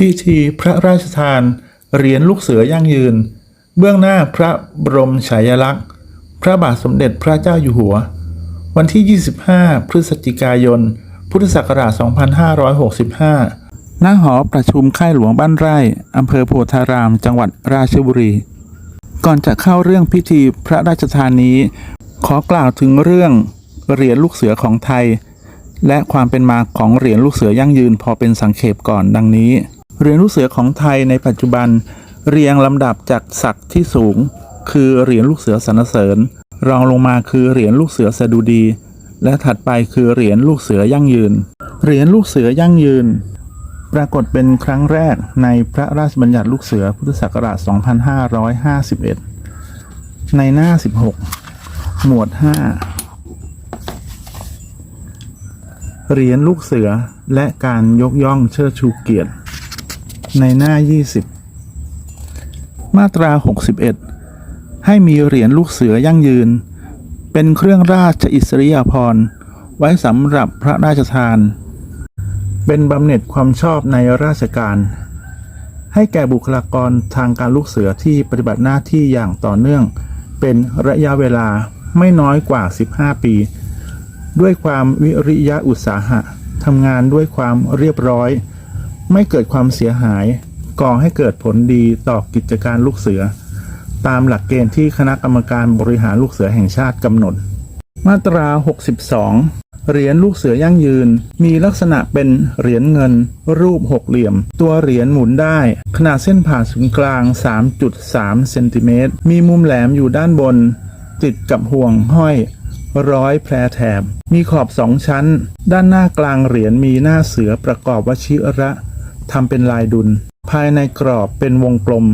พิธีพระราชทานเหรียญลูกเสือยั่งยืน เบื้องหน้าพระบรมฉายาลักษณ์ พระบาทสมเด็จพระเจ้าอยู่หัว วันที่ 25 พฤศจิกายน พุทธศักราช 2565 ณ หอประชุมค่ายหลวงบ้านไร่อำเภอโพธาราม จังหวัดราชบุรี ก่อนจะเข้าเรื่องพิธีพระราชทานนี้ ขอกล่าวถึงเรื่องเหรียญลูกเสือของไทย และความเป็นมาของเหรียญลูกเสือยั่งยืนพอเป็นสังเขปก่อนดังนี้ เหรียญลูกเสือของไทยในปัจจุบัน เรียงลำดับจากศักดิ์ที่สูง คือเหรียญลูกเสือสรรเสริญ รองลงมาคือเหรียญลูกเสือสดุดี และถัดไปคือเหรียญลูกเสือยั่งยืน เหรียญลูกเสือยั่งยืน ปรากฏเป็นครั้งแรกในพระราชบัญญัติลูกเสือพุทธศักราช 2551 ในหน้า 16 หมวด 5 เหรียญลูกเสือและการยกย่องเชิดชูเกียรติ ในหน้า 20 มาตรา 61 ให้มีเหรียญลูกเสือยั่งยืน เป็นเครื่องราชอิสริยาภรณ์ ไว้สำหรับพระราชทาน เป็นบำเหน็จความชอบในราชการ ให้แก่บุคลากรทางการลูกเสือที่ปฏิบัติหน้าที่อย่างต่อเนื่อง เป็นระยะเวลาไม่น้อยกว่า 15 ปี ด้วยความวิริยะอุตสาหะทำงานด้วยความเรียบร้อย ไม่เกิดความเสียหาย ก่อให้เกิดผลดีต่อกิจการลูกเสือ ตามหลักเกณฑ์ที่คณะกรรมการบริหารลูกเสือแห่งชาติกำหนด มาตรา 62 เหรียญลูกเสือยั่งยืน มีลักษณะเป็นเหรียญเงิน รูปหกเหลี่ยม ตัวเหรียญหมุนได้ ขนาดเส้นผ่าศูนย์กลาง 3.3 เซนติเมตร มีมุมแหลมอยู่ด้านบน ติดกับห่วงห้อยร้อยแพรแถบ มีขอบสองชั้น ด้านหน้ากลางเหรียญมีหน้าเสือประกอบวชิระ ทำเป็นลายดุล ภายในกรอบเป็นวงกลม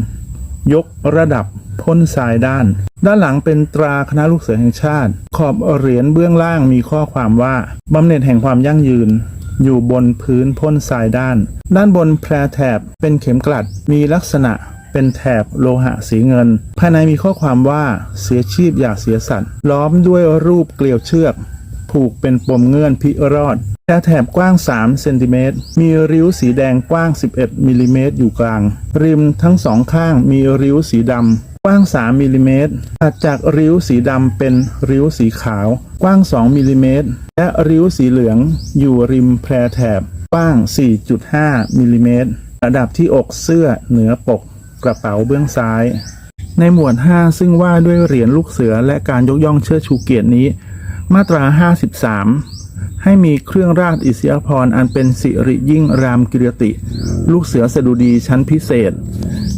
ยกระดับพ่นทรายด้าน ด้านหลังเป็นตราคณะลูกเสือแห่งชาติ ขอบเหรียญเบื้องล่างมีข้อความว่าบำเหน็จแห่งความยั่งยืน อยู่บนพื้นพ่นทรายด้าน ด้านบนแพรแถบเป็นเข็มกลัดมีลักษณะเป็นแถบโลหะสีเงิน ภายในมีข้อความว่าเสียชีพอย่าเสียสัตว์ล้อมด้วยรูปเกลียวเชือก ผูกเป็นปมเงื่อนพิรอดแพรแถบกว้าง 3 เซนติเมตร มีริ้วสีแดงกว้าง 11มิลลิเมตรอยู่กลาง ริมทั้งสองข้างมีริ้วสีดำ กว้าง 3มิลลิเมตรถัดจากริ้วสีดำเป็นริ้วสีขาว กว้าง 2มิลลิเมตร และริ้วสีเหลือง อยู่ริมแพรแถบ กว้าง 4.5มิลลิเมตรระดับที่อกเสื้อเหนือปก กระเป๋าเบื้องซ้าย ในหมวด 5 ซึ่งว่าด้วยเหรียญลูกเสือและการยกย่องเชิดชูเกียรตินี้ มาตรา 53 ให้มีเครื่องราชอิสริยาภรอันเป็นสิริยิ่งรามกิรติ ลูกเสือสดุดีชั้นพิเศษ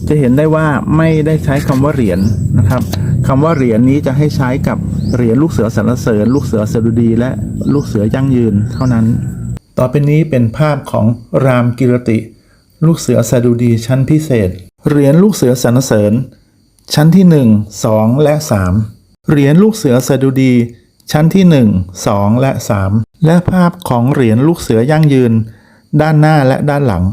จะเห็นได้ว่าไม่ได้ใช้คำว่าเหรียญนะครับคำว่าเหรียญนี้จะให้ใช้กับเหรียญลูกเสือสรรเสริญ ลูกเสือสดุดีและลูกเสือยั่งยืนเท่านั้น ต่อไปนี้เป็นภาพของรามกิรติ ลูกเสือสดุดีชั้นพิเศษ เหรียญลูกเสือสรรเสริญ ชั้นที่ 1 2 และ 3 เหรียญลูกเสือสดุดี ชั้นที่ 1 2 และ 3 และภาพของเหรียญลูกเสือยั่งยืน ด้านหน้าและด้านหลัง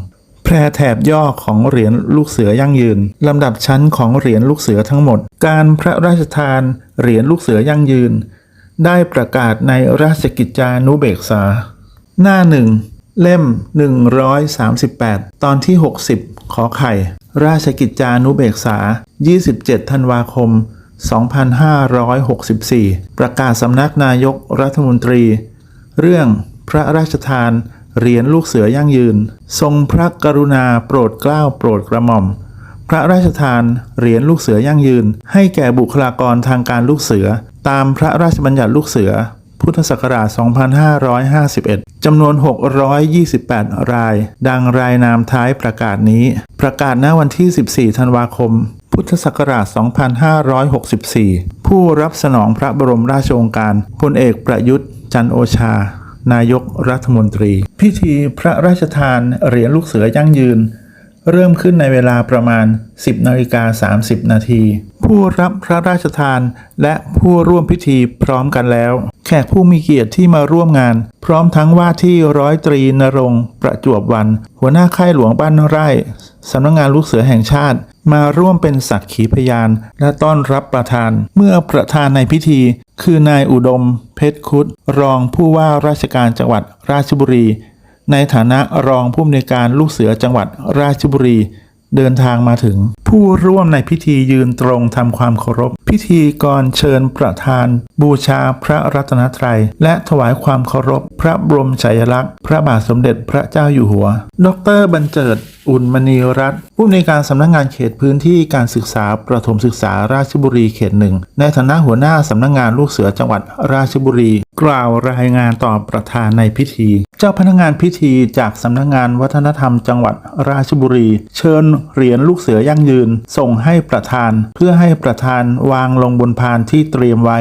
แพรแถบย่อของเหรียญลูกเสือยั่งยืน ลำดับชั้นของเหรียญลูกเสือทั้งหมด การพระราชทานเหรียญลูกเสือยั่งยืน ได้ประกาศในราชกิจจานุเบกษา หน้าหนึ่งเล่ม 138 ตอนที่ 60 ขอไข่ ราชกิจจานุเบกษา 27 ธันวาคม 2564 ประกาศสำนักนายกรัฐมนตรี เรื่องพระราชทานเหรียญลูกเสือยั่งยืน ทรงพระกรุณาโปรดเกล้าโปรดกระหม่อม พระราชทานเหรียญลูกเสือยั่งยืน ให้แก่บุคลากรทางการลูกเสือ ตามพระราชบัญญัติลูกเสือ พุทธศักราช 2551 จำนวน 628 ราย ดังรายนามท้ายประกาศนี้ ประกาศณวันที่ 14 ธันวาคม พุทธศักราช 2564 ผู้รับสนองพระบรมราชโองการพลเอกประยุทธ์จันโอชา นายกรัฐมนตรี พิธีพระราชทานเหรียญลูกเสือยั่งยืน เริ่มขึ้นในเวลาประมาณ 10นาฬิกา30 นาที ผู้รับพระราชทานและผู้ร่วมพิธีพร้อมกันแล้ว แขกผู้มีเกียรติที่มาร่วมงาน พร้อมทั้งว่าที่ร้อยตรีนรงค์ประจวบวัน หัวหน้าค่ายหลวงบ้านไร่สำนักงานลูกเสือแห่งชาติ มาร่วมเป็นสักขีพยาน และต้อนรับประธาน เมื่อประธานในพิธี คือนายอุดม เพชรคุดรองผู้ว่าราชการจังหวัดราชบุรี ในฐานะรองผู้อำนวยการลูกเสือจังหวัดราชบุรี เดินทางมาถึง ผู้ร่วมในพิธียืนตรงทำความเคารพ พิธีกรเชิญประธาน บูชาพระรัตนตรัย และถวายความเคารพ พระบรมฉายลักษณ์ พระบาทสมเด็จพระเจ้าอยู่หัว ดรบรรเจิดอุ่นมณีรัตน์ผู้อำนวยการสำนักงงานเขตพื้นที่การศึกษาประถมศึกษาราชบุรีเขตหนึ่งในฐานะหัวหน้าสำนักงงานลูกเสือจังหวัดราชบุรี กล่าวรายงานต่อประธานในพิธี เจ้าพนักงานพิธีจากสำนักงงานวัฒนธรรมจังหวัดราชบุรี เชิญเหรียญลูกเสือยั่งยืน ส่งให้ประธาน เพื่อให้ประธานวางลงบนพานที่เตรียมไว้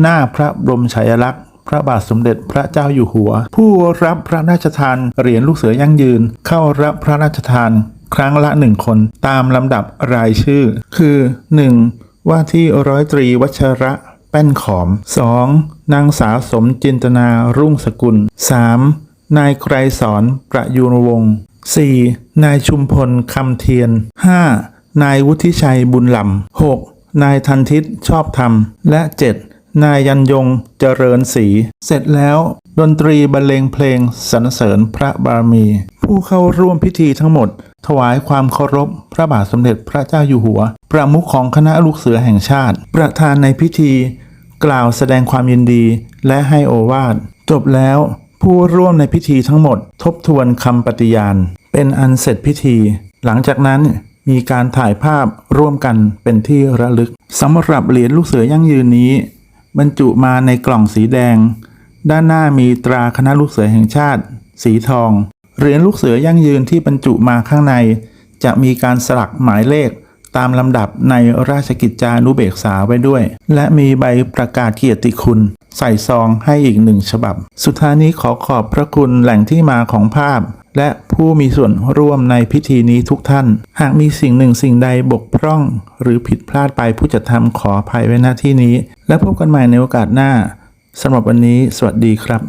หน้าพระบรมฉายาลักษณ์พระบาทสมเด็จพระเจ้าอยู่หัว ผู้รับพระราชทานเหรียญลูกเสือยั่งยืน เข้ารับพระราชทาน ครั้งละหนึ่งคนตามลำดับรายชื่อ คือ 1. ว่าที่ร้อยตรีวัชระ ป้นขอม 2. นางสาวสมจินตนารุ่งสกุล 3. นายไกรสอนประยูรวงศ์ 4. นายชุมพลคำเทียน 5. นายวุฒิชัยบุญลำ 6. นายทันทิตชอบธรรม และ 7. นายยันยงเจริญศรี เสร็จแล้วดนตรีบรรเลงเพลงสรรเสริญพระบารมี ผู้เข้าร่วมพิธีทั้งหมด ถวายความเคารพ พระบาทสมเด็จพระเจ้าอยู่หัว ประมุขของคณะลูกเสือแห่งชาติ ประธานในพิธี กล่าวแสดงความยินดีและให้โอวาท จบแล้วผู้ร่วมในพิธีทั้งหมด ทบทวนคำปฏิญาณ เป็นอันเสร็จพิธี หลังจากนั้นมีการถ่ายภาพร่วมกันเป็นที่ระลึกสำหรับเหรียญลูกเสือยั่งยืนนี้ บรรจุมาในกล่องสีแดง ด้านหน้ามีตราคณะลูกเสือแห่งชาติ สีทอง เหรียญลูกเสือยั่งยืนที่บรรจุมาข้างใน จะมีการสลักหมายเลขตามลำดับในราชกิจจานุเบกษาไว้ด้วย และมีใบประกาศเกียรติคุณ ใส่ซองให้อีกหนึ่งฉบับ สุดท้ายนี้ขอขอบพระคุณแหล่งที่มาของภาพ และผู้มีส่วนร่วมในพิธีนี้ทุกท่าน หากมีสิ่งหนึ่งสิ่งใดบกพร่อง หรือผิดพลาดไปผู้จัดทำขออภัยไว้หน้าที่นี้ และพบกันใหม่ในโอกาสหน้าสำหรับวันนี้ สวัสดีครับ